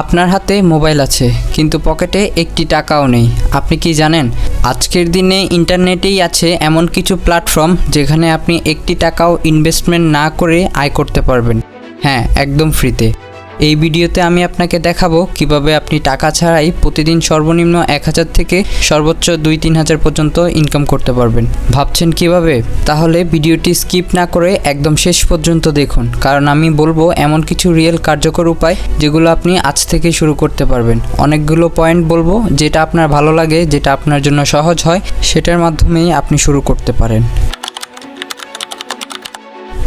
আপনার হাতে মোবাইল আছে, কিন্তু পকেটে একটি টাকাও নেই। আপনি কি জানেন? আজকের দিনে ইন্টারনেটেই আছে এমন কিছু প্ল্যাটফর্ম যেখানে আপনি একটি টাকাও ইনভেস্টমেন্ট না করে আয় করতে পারবেন। হ্যাঁ একদম ফ্রিতে এই ভিডিওতে আমি আপনাকে দেখাবো কীভাবে আপনি টাকা ছাড়াই প্রতিদিন সর্বনিম্ন এক হাজার থেকে সর্বোচ্চ দুই তিন হাজার পর্যন্ত ইনকাম করতে পারবেন। ভাবছেন কীভাবে? তাহলে ভিডিওটি স্কিপ না করে একদম শেষ পর্যন্ত দেখুন, কারণ আমি বলব এমন কিছু রিয়েল কার্যকর উপায় যেগুলো আপনি আজ থেকে শুরু করতে পারবেন। অনেকগুলো পয়েন্ট বলব যেটা আপনার ভালো লাগে, যেটা আপনার জন্য সহজ হয়, সেটার মাধ্যমেই আপনি শুরু করতে পারেন।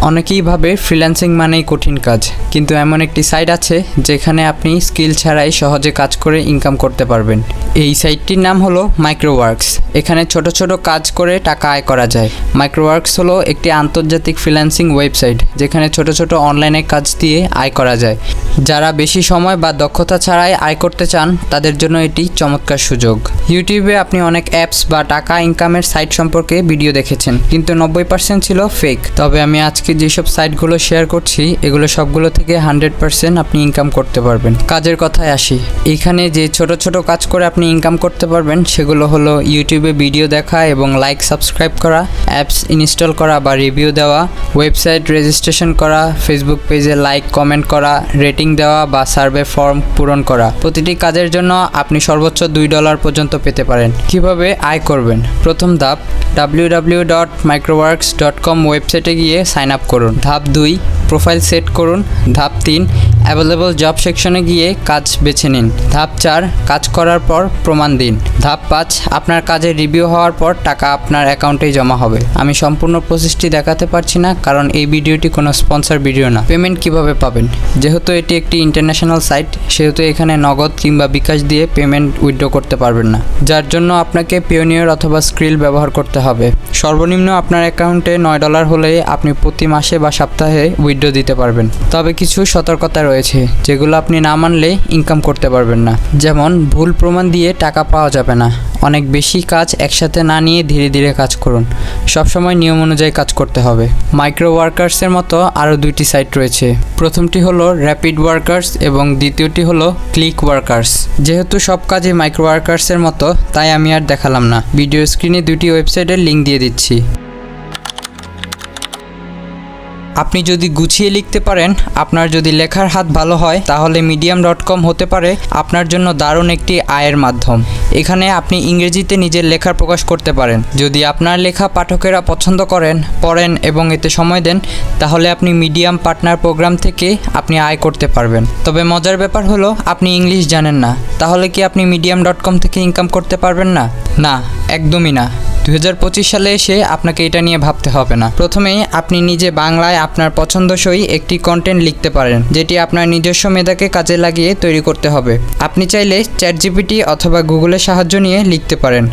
অনেকেই ভাবে ফ্রিল্যান্সিং মানেই কঠিন কাজ, কিন্তু এমন একটি সাইট আছে যেখানে আপনি স্কিল ছাড়াই সহজে কাজ করে ইনকাম করতে পারবেন। এই সাইটটির নাম হলো মাইক্রোওয়ার্কস এখানে ছোট ছোট কাজ করে টাকা আয় করা যায়। মাইক্রোওয়ার্কস হলো একটি আন্তর্জাতিক ফ্রিল্যান্সিং ওয়েবসাইট যেখানে ছোট ছোট অনলাইনে কাজ দিয়ে আয় করা যায়। যারা বেশি সময় বা দক্ষতা ছাড়াই আয় করতে চান, তাদের জন্য এটি চমৎকার সুযোগ। ইউটিউবে আপনি অনেক অ্যাপস বা টাকা ইনকামের সাইট সম্পর্কে ভিডিও দেখেছেন, কিন্তু নব্বই পার্সেন্ট ছিল ফেক তবে আমি আজকে যেসব সাইটগুলো শেয়ার করছি, এগুলো সবগুলো থেকে হান্ড্রেড পার্সেন্ট আপনি ইনকাম করতে পারবেন। কাজের কথায় আসি। এখানে যে ছোট ছোট কাজ করে আপনি ইনকাম করতে পারবেন, সেগুলো হলো ইউটিউবে ভিডিও দেখা এবং লাইক সাবস্ক্রাইব করা অ্যাপস ইনস্টল করা বা রিভিউ দেওয়া ওয়েবসাইট রেজিস্ট্রেশন করা ফেসবুক পেজে লাইক কমেন্ট করা রেটিং দেওয়া বা সার্ভে ফর্ম পূরণ করা। প্রতিটি কাজের জন্য আপনি সর্বোচ্চ দুই ডলার পর্যন্ত পেতে পারেন। কীভাবে আয় করবেন? প্রথম ধাপ W dot microworkers dot com ওয়েবসাইটে গিয়ে সাইন আপ করুন। ধাপ দুই প্রোফাইল সেট করুন। ধাপ তিন অ্যাভেলেবল জব সেকশনে গিয়ে কাজ বেছে নিন। ধাপ চার, কাজ করার পর প্রমাণ দিন। ধাপ পাঁচ, আপনার কাজের রিভিউ হওয়ার পর টাকা আপনার অ্যাকাউন্টেই জমা হবে। আমি সম্পূর্ণ প্রসেসটি দেখাতে পারছি না, কারণ এই ভিডিওটি কোনো স্পন্সর ভিডিও না। পেমেন্ট কীভাবে পাবেন? যেহেতু এটি একটি ইন্টারন্যাশনাল সাইট সেহেতু এখানে নগদ কিংবা বিকাশ দিয়ে পেমেন্ট উইথড্র করতে পারবেন না। যার জন্য আপনাকে পিওনিয়র অথবা স্ক্রিল ব্যবহার করতে হবে। সর্বনিম্ন আপনার অ্যাকাউন্টে নয় ডলার হলে আপনি প্রতি মাসে বা সপ্তাহে উইথড্র দিতে পারবেন। তবে কিছু সতর্কতা রয়েছে, যেগুলো আপনি না মানলে ইনকাম করতে পারবেন না। যেমন, ভুল প্রমাণ দিয়ে টাকা পাওয়া যাবে না। অনেক বেশি কাজ একসাথে না নিয়ে ধীরে ধীরে কাজ করুন। সবসময় নিয়ম অনুযায়ী কাজ করতে হবে। মাইক্রো ওয়ার্কার্সের মতো আরও দুইটি সাইট রয়েছে। প্রথমটি হলো র্যাপিড ওয়ার্কার্স এবং দ্বিতীয়টি হলো ক্লিক ওয়ার্কার্স। যেহেতু সব কাজে মাইক্রো ওয়ার্কার্সের মতো, তাই আমি আর দেখালাম না। ভিডিও স্ক্রিনে দুটি ওয়েবসাইটের লিঙ্ক দিয়ে দিচ্ছি। আপনি যদি গুছিয়ে লিখতে পারেন, আপনার যদি লেখার হাত ভালো হয়, তাহলে মিডিয়াম ডট কম হতে পারে। আপনার জন্য দারুণ একটি আয়ের মাধ্যম। এখানে আপনি ইংরেজিতে নিজের লেখার প্রকাশ করতে পারেন। যদি আপনার লেখা পাঠকেরা পছন্দ করেন, পড়েন এবং এতে সময় দেন, তাহলে আপনি মিডিয়াম পার্টনার প্রোগ্রাম থেকে আপনি আয় করতে পারবেন। তবে মজার ব্যাপার হলো, আপনি ইংলিশ জানেন না। তাহলে কি আপনি মিডিয়াম ডট কম থেকে ইনকাম করতে পারবেন না? না, একদমই না। দুই হাজার পঁচিশ সালে এসে আপনাকে এটা নিয়ে ভাবতে হবে না। প্রথমেই আপনি নিজে বাংলায় আপনার পছন্দসই একটি কন্টেন্ট লিখতে পারেন, যেটি আপনার নিজস্ব মেধাকে কাজে লাগিয়ে তৈরি করতে হবে। আপনি চাইলে চ্যাট জিপিটি অথবা গুগলের সাহায্য নিয়ে লিখতে পারেন।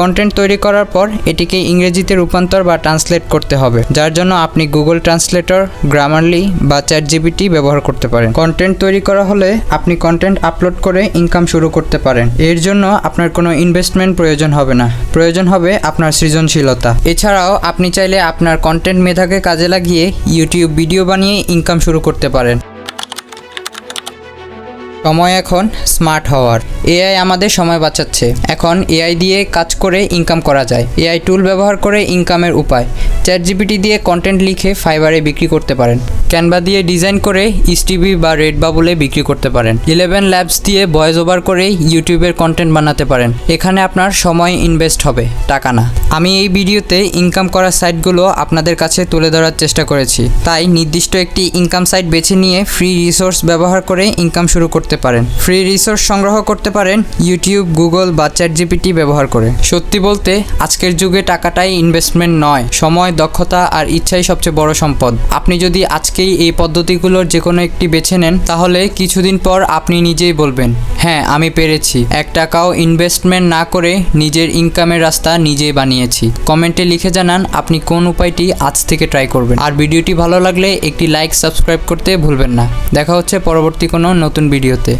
কন্টেন্ট তৈরি করার পর এটিকে ইংরেজিতে রূপান্তর বা ট্রান্সলেট করতে হবে, যার জন্য আপনি গুগল ট্রান্সলেটর গ্রামারলি বা চ্যাট জিপিটি ব্যবহার করতে পারেন। কন্টেন্ট তৈরি করা হলে আপনি কন্টেন্ট আপলোড করে ইনকাম শুরু করতে পারেন। এর জন্য আপনার কোনো ইনভেস্টমেন্ট প্রয়োজন হবে না। প্রয়োজন হবে আপনার সৃজনশীলতা। এছাড়াও আপনি চাইলে আপনার কন্টেন্ট মেধাকে কাজে লাগিয়ে ইউটিউব ভিডিও বানিয়ে ইনকাম শুরু করতে পারেন। সময় এখন স্মার্ট হওয়ার। এআই আমাদের সময় বাঁচাচ্ছে। এখন এআই দিয়ে কাজ করে ইনকাম করা যায়। এআই টুল ব্যবহার করে ইনকামের উপায়। চ্যাট জিপিটি দিয়ে কন্টেন্ট লিখে ফাইবারে বিক্রি করতে পারেন। ক্যানভা দিয়ে ডিজাইন করে ইসটিভি বা রেড বাবুলে বিক্রি করতে পারেন। ইলেভেন ল্যাবস দিয়ে ভয়েস ওভার করে ইউটিউবের কন্টেন্ট বানাতে পারেন। এখানে আপনার সময় ইনভেস্ট হবে, টাকা না। আমি এই ভিডিওতে ইনকাম করার সাইটগুলো আপনাদের কাছে তুলে ধরার চেষ্টা করেছি। তাই নির্দিষ্ট একটি ইনকাম সাইট বেছে নিয়ে ফ্রি রিসোর্স ব্যবহার করে ইনকাম শুরু করতে পারেন। ফ্রি রিসোর্স সংগ্রহ করতে পারেন ইউটিউব গুগল বা চ্যাট জিপিটি ব্যবহার করে। সত্যি বলতে, আজকের যুগে টাকাটাই ইনভেস্টমেন্ট নয়, সময়, দক্ষতা আর ইচ্ছাই সবচেয়ে বড় সম্পদ। আপনি যদি আজকেই এই পদ্ধতিগুলোর যে কোনো একটি বেছে নেন, তাহলে কিছুদিন পর আপনি নিজেই বলবেন হ্যাঁ আমি পেরেছি। এক টাকাও ইনভেস্টমেন্ট না করে নিজের ইনকামের রাস্তা নিজেই বানিয়েছি। কমেন্টে লিখে জানান আপনি কোন উপায়টি আজ থেকে ট্রাই করবেন। আর ভিডিওটি ভালো লাগলে একটি লাইক সাবস্ক্রাইব করতে ভুলবেন না। দেখা হচ্ছে পরবর্তী কোনো নতুন ভিডিওতে।